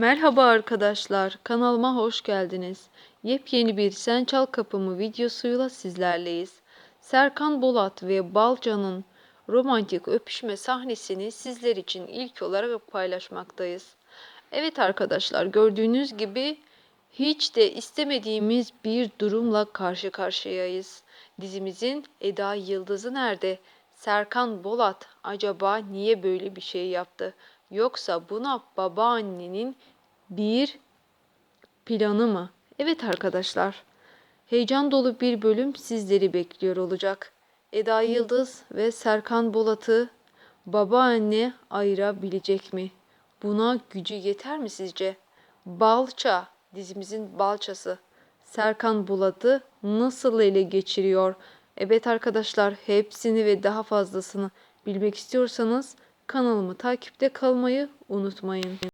Merhaba arkadaşlar, kanalıma hoş geldiniz. Yepyeni bir Sen Çal Kapımı videosuyla sizlerleyiz. Serkan Bolat ve Balcan'ın romantik öpüşme sahnesini sizler için ilk olarak paylaşmaktayız. Evet arkadaşlar, gördüğünüz gibi hiç de istemediğimiz bir durumla karşı karşıyayız. Dizimizin Eda Yıldızı nerede? Serkan Bolat acaba niye böyle bir şey yaptı? Yoksa buna babaannenin bir planı mı? Evet arkadaşlar. Heyecan dolu bir bölüm sizleri bekliyor olacak. Eda Yıldız ve Serkan Bolat'ı babaanne ayırabilecek mi? Buna gücü yeter mi sizce? Balça, dizimizin balçası. Serkan Bolat'ı nasıl ele geçiriyor? Evet arkadaşlar hepsini ve daha fazlasını bilmek istiyorsanız kanalımı takipte kalmayı unutmayın.